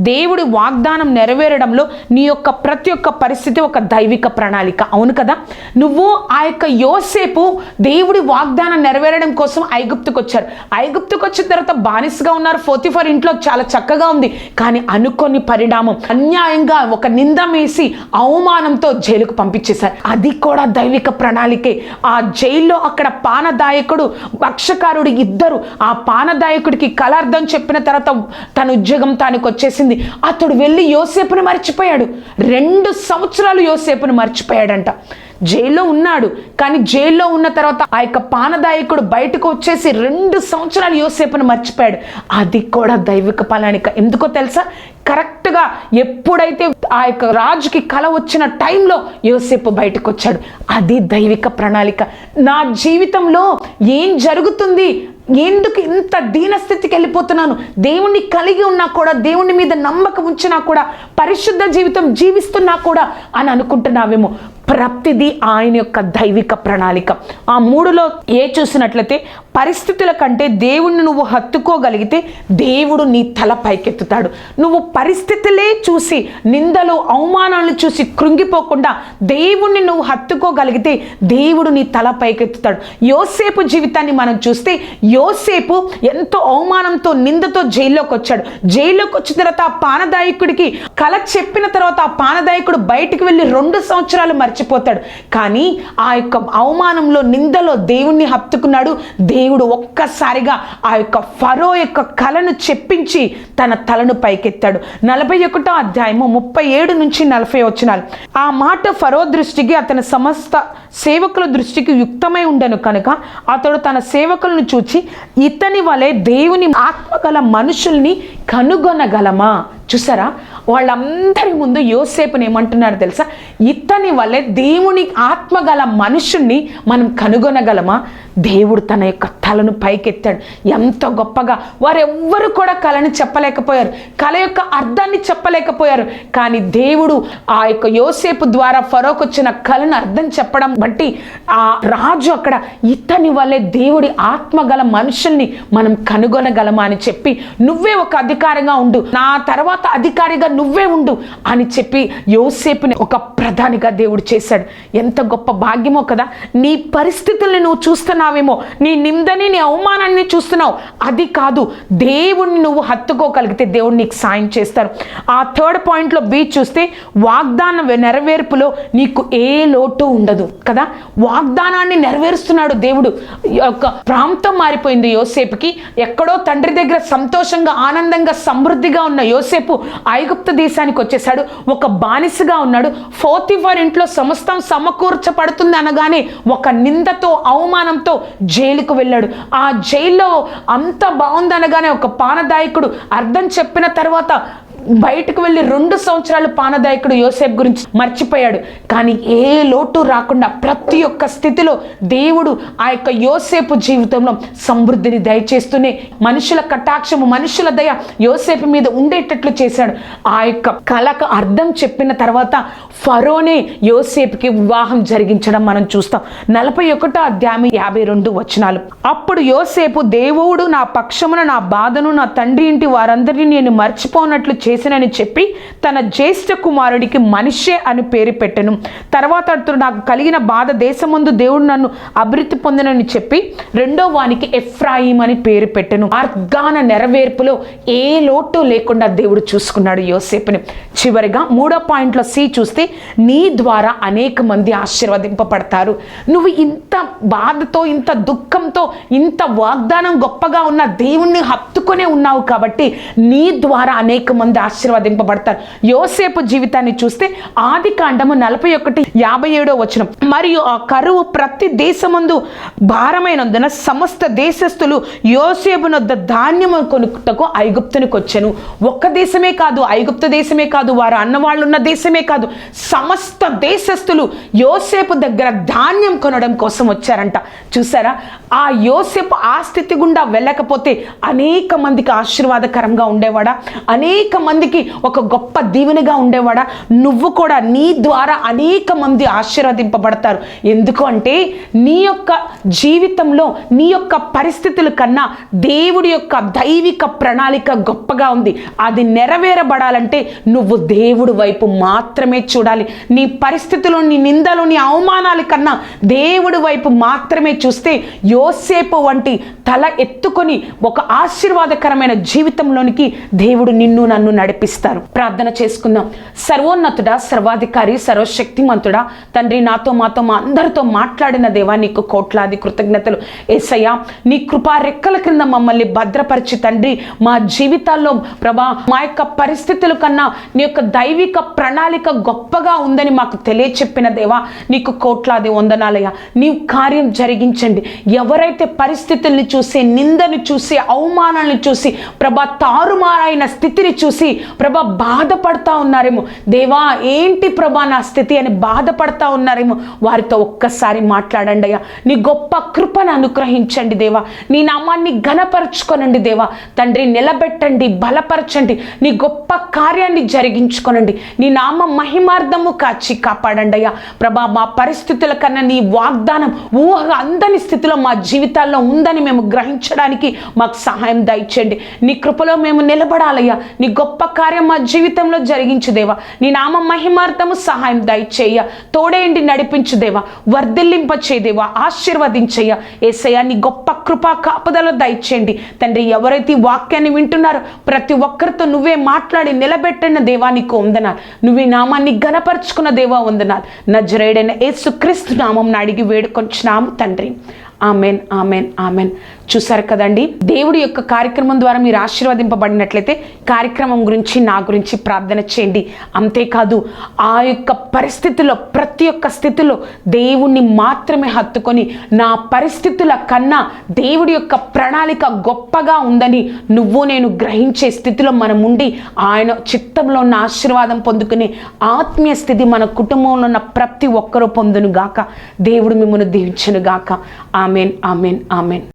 దేవుడి వాగ్దానం నెరవేరడంలో నీ యొక్క ప్రతి ఒక్క పరిస్థితి ఒక దైవిక ప్రణాళిక. అవును కదా? నువ్వు ఆ యొక్క యోసేపు దేవుడి వాగ్దానం నెరవేరడం కోసం ఐగుప్తుకు వచ్చారు. ఐగుప్తుకు వచ్చిన తర్వాత బానిసగా ఉన్నారు. ఫోర్టీ ఫోర్ ఇంట్లో చాలా చక్కగా ఉంది. కానీ అనుకోని పరిణామం. అన్యాయంగా ఒక నిందమేసి అవమానంతో జైలుకు పంపించేశారు. అది కూడా దైవిక ప్రణాళికే. ఆ జైల్లో అక్కడ పానదాయకుడు భక్షకారుడు ఇద్దరు. ఆ పానదాయకుడికి కలార్థం చెప్పిన తర్వాత తన ఉద్యోగం తానికి వచ్చేసింది. అతడు వెళ్ళి యోసేపును మర్చిపోయాడు. రెండు సంవత్సరాలు యోసేపును మర్చిపోయాడంట. జైల్లో ఉన్నాడు కానీ జైల్లో ఉన్న తర్వాత ఆ యొక్క పానదాయకుడు బయటకు వచ్చేసి రెండు సంవత్సరాలు యోసేపును మర్చిపోయాడు. అది కూడా దైవిక ప్రణాళిక ఎందుకో తెలుసా? కరెక్ట్గా ఎప్పుడైతే ఆ యొక్క రాజుకి కల వచ్చిన టైంలో యోసేపు బయటకు వచ్చాడు. అది దైవిక ప్రణాళిక. నా జీవితంలో ఏం జరుగుతుంది? ఎందుకు ఇంత దీనస్థితికి వెళ్ళిపోతున్నాను? దేవుణ్ణి కలిగి ఉన్నా కూడా దేవుని మీద నమ్మకం ఉంచినా కూడా పరిశుద్ధ జీవితం జీవిస్తున్నా కూడా అని అనుకుంటున్నావేమో. ప్రతిదీ ఆయన యొక్క దైవిక ప్రణాళిక. ఆ మూడులో ఏ చూసినట్లయితే పరిస్థితుల కంటే దేవుణ్ణి నువ్వు హత్తుకోగలిగితే దేవుడు నీ తల పైకెత్తుతాడు. నువ్వు పరిస్థితులే చూసి నిందలు అవమానాలను చూసి కృంగిపోకుండా దేవుణ్ణి నువ్వు హత్తుకోగలిగితే దేవుడు నీ తల పైకెత్తుతాడు. యోసేపు జీవితాన్ని మనం చూస్తే యోసేపు ఎంతో అవమానంతో నిందతో జైల్లోకి వచ్చాడు. జైల్లోకి వచ్చిన తర్వాత ఆ పానదాయకుడికి కల చెప్పిన తర్వాత ఆ పానదాయకుడు బయటికి వెళ్ళి రెండు సంవత్సరాలు మర్చిపోతాడు కానీ ఆ యొక్క అవమానంలో నిందలో దేవుణ్ణి హత్తుకున్నాడు. దేవుడు ఒక్కసారిగా ఆ యొక్క ఫరో యొక్క కలను చెప్పించి తన తలను పైకెత్తాడు. నలభై ఒకటో అధ్యాయము ముప్పై ఏడు నుంచి నలభై వచ్చినాలు ఆ మాట ఫరో దృష్టికి అతని సమస్త సేవకుల దృష్టికి యుక్తమై ఉండను కనుక అతడు తన సేవకులను చూచి ఇతని వలె దేవుని ఆత్మగల మనుషుల్ని కనుగొనగలమా? చూసారా? వాళ్ళందరి ముందు యోసేపుని ఏమంటున్నారు తెలుసా? ఇతని వల్లే దేవుని ఆత్మగల మనుషుణ్ణి మనం కనుగొనగలమా? దేవుడు తన యొక్క తలను పైకెత్తాడు. ఎంత గొప్పగా. వారెవ్వరు కూడా కళని చెప్పలేకపోయారు. కళ యొక్క అర్థాన్ని చెప్పలేకపోయారు. కానీ దేవుడు ఆ యొక్క యోసేపు ద్వారా ఫరోకు వచ్చిన కళను అర్థం చెప్పడం బట్టి ఆ రాజు అక్కడ ఇతని వల్లే దేవుడి ఆత్మగల మనుషుల్ని మనం కనుగొనగలమా అని చెప్పి నువ్వే ఒక అధికారిగా ఉండు. నా తర్వాత అధికారిగా నువ్వే ఉండు అని చెప్పి యోసేపుని ఒక ప్రధానిగా దేవుడు చేశాడు. ఎంత గొప్ప భాగ్యమో కదా. నీ పరిస్థితుల్ని నువ్వు చూస్తున్నావేమో. నీ నిందని నీ అవమానాన్ని చూస్తున్నావు. అది కాదు. దేవుణ్ణి నువ్వు హత్తుకోగలిగితే దేవుడు నీకు సాయం చేస్తారు. ఆ థర్డ్ పాయింట్లో బీ చూస్తే వాగ్దాన నెరవేర్పులో నీకు ఏ లోటు ఉండదు కదా. వాగ్దానాన్ని నెరవేరుస్తున్నాడు దేవుడు. ఈ యొక్క ప్రాంతం మారిపోయింది యోసేపుకి. ఎక్కడో తండ్రి దగ్గర సంతోషంగా ఆనందంగా సమృద్ధిగా ఉన్న యోసేపు ఐగుప్తు దేశానికి వచ్చేసాడు ఒక బానిసగా ఉన్నాడు. ఫోర్త్ ఇంట్లో సమస్తం సమకూర్చబడుతుంది అనగానే ఒక నిందతో అవమానంతో జైలుకు వెళ్ళాడు. ఆ జైల్లో అంత బాగుందనగానే ఒక పానదాయకుడు అర్థం చెప్పిన తర్వాత బయటకు వెళ్ళి రెండు సంవత్సరాలు పానదాయకుడు యోసేపు గురించి మర్చిపోయాడు. కానీ ఏ లోటు రాకుండా ప్రతి ఒక్క స్థితిలో దేవుడు ఆ యొక్క యోసేపు జీవితంలో సమృద్ధిని దయచేస్తూనే మనుషుల కటాక్షము మనుషుల దయ యోసేపు మీద ఉండేటట్లు చేశాడు. ఆ యొక్క కళకు అర్థం చెప్పిన తర్వాత ఫరోనే యోసేపుకి వివాహం జరిగించడం మనం చూస్తాం. నలభై ఒకటో అధ్యాయం యాభై రెండు వచనాలు. అప్పుడు యోసేపు దేవుడు నా పక్షమున నా బాధను నా తండ్రి ఇంటి వారందరినీ నేను మర్చిపోనట్లు చేసినని చెప్పి తన జ్యేష్ఠ కుమారుడికి మనిషే అని పేరు పెట్టెను. తర్వాత అతడు నాకు కలిగిన బాధ దేశమందు దేవుడు నన్ను అభివృద్ధి పొందినని చెప్పి రెండో వానికి ఎఫ్రాయిం అని పేరు పెట్టెను. అర్గాన నెరవేర్పులో ఏ లోటు లేకుండా దేవుడు చూసుకున్నాడు యోసేపుని. చివరిగా మూడో పాయింట్లో సి చూస్తే నీ ద్వారా అనేక మంది ఆశీర్వదింపబడతారు. నువ్వు ఇంత బాధతో ఇంత దుఃఖంతో ఇంత వాగ్దానం గొప్పగా ఉన్న దేవుణ్ణి హత్తుకునే ఉన్నావు కాబట్టి నీ ద్వారా అనేక మంది ఆశీర్వదింపబడతారు. యోసేపు జీవితాన్ని చూస్తే ఆది కాండము నలభై ఒకటి యాభై ఏడో వచనం. మరియు ఆ కరువు ప్రతి దేశమందు భారమైనందున సమస్త దేశస్థులు యోసేపునొద్ద ధాన్యము కొనుటకు ఐగుప్తునికి వచ్చాను. ఒక్క దేశమే కాదు ఐగుప్తు దేశమే కాదు వారు అన్నవాళ్ళు ఉన్న దేశమే కాదు సమస్త దేశస్థులు యోసేపు దగ్గర ధాన్యం కొనడం కోసం వచ్చారంట. చూసారా? ఆ యోసేపు ఆ స్థితి గుండా వెళ్ళకపోతే అనేక మందికి ఆశీర్వాదకరంగా ఉండేవాడా? అనేక మందికి ఒక గొప్ప దీవెనగా ఉండేవాడా? నువ్వు కూడా నీ ద్వారా అనేక మంది ఆశీర్వదింపబడతారు. ఎందుకు అంటే నీ యొక్క జీవితంలో నీ యొక్క పరిస్థితుల కన్నా దేవుడి యొక్క దైవిక ప్రణాళిక గొప్పగా ఉంది. అది నెరవేరబడాలంటే నువ్వు దేవుడి వైపు మాత్రమే చూడాలి. నీ పరిస్థితులు నీ నిందలు నీ అవమానాల కన్నా దేవుడి వైపు మాత్రమే చూస్తే యోసేపు వంటి తల ఎత్తుకొని ఒక ఆహ్లాదకరమైన జీవితంలోనికి దేవుడు నిన్ను నన్ను నడిపిస్తారు. ప్రార్థన చేసుకుందాం. సర్వోన్నతుడా సర్వాధికారి సర్వశక్తిమంతుడా తండ్రి నాతో మాతో మా అందరితో మాట్లాడిన దేవా నీకు కోట్లాది కృతజ్ఞతలు. ఏసయ్యా నీ కృపా రెక్కల క్రింద మమ్మల్ని భద్రపరిచి తండ్రి మా జీవితాల్లో ప్రభా మా యొక్క పరిస్థితుల కన్నా నీ యొక్క దైవిక ప్రణాళిక గొప్పగా ఉందని మాకు తెలియచెప్పిన దేవా నీకు కోట్లాది వందనాలయ్యా. నీ కార్యం జరిగించండి. ఎవరైతే పరిస్థితుల్ని చూసే నిందని చూసే అవమానాలను చూసి ప్రభా తారుమారైన స్థితిని చూసి ప్రభా బాధపడతా ఉన్నారేమో. దేవా ఏంటి ప్రభా నా స్థితి అని బాధపడతా ఉన్నారేమో. వారితో ఒక్కసారి మాట్లాడండి అయ్యా. నీ గొప్ప కృపను అనుగ్రహించండి దేవా. నీ నామాన్ని ఘనపరచుకొనండి దేవా. తండ్రి నిలబెట్టండి బలపరచండి. నీ గొప్ప కార్యాన్ని జరిగించుకొనండి. నీ నామ మహిమార్థము కాచి కాపాడండి అయ్యా. ప్రభా మా పరిస్థితుల కన్నా నీ వాగ్దానం ఊహ అందని స్థితిలో మా జీవితాల్లో ఉందని మేము గ్రహించడానికి మాకు సహాయం దయచేయండి. నీ కృపలో మేము నిలబడాలయ్యా. నీ గొప్ప కార్యం మా జీవితంలో జరిగించు దేవా. నీ నామ మహిమార్థము సహాయం దయచేయ తోడేయండి నడిపించు దేవా. ఆశీర్వదించయ్యా. చేదేవా ఏసయ్య నీ గొప్ప కృపా కాపుదల దయచేయండి. తండ్రి ఎవరైతే వాక్యాన్ని వింటున్నారో ప్రతి ఒక్కరితో నువ్వే మాట్లాడి నిలబెట్టిన దేవా నీకు వందనాలు. నువ్వే నామాన్ని గనపరుచుకున్న దేవా వందనాలు. నజరేడైన ఏసుక్రీస్తు నామం అడిగి వేడుకొచ్చినాము తండ్రి. Amen amen amen. చూసారు కదండి. దేవుడి యొక్క కార్యక్రమం ద్వారా మీరు ఆశీర్వదింపబడినట్లయితే కార్యక్రమం గురించి నా గురించి ప్రార్థన చేయండి. అంతేకాదు ఆ యొక్క పరిస్థితిలో ప్రతి ఒక్క స్థితిలో దేవుణ్ణి మాత్రమే హత్తుకొని నా పరిస్థితుల కన్నా దేవుడి యొక్క ప్రణాళిక గొప్పగా ఉందని నువ్వు నేను గ్రహించే స్థితిలో మనం ఉండి ఆయన చిత్తంలో ఉన్న ఆశీర్వాదం పొందుకునే ఆత్మీయ స్థితి మన కుటుంబంలో ఉన్న ప్రతి ఒక్కరూ పొందును గాక దేవుడు మిమ్మల్ని దీవించును గాక ఆమెన్ ఆమెన్ ఆమెన్.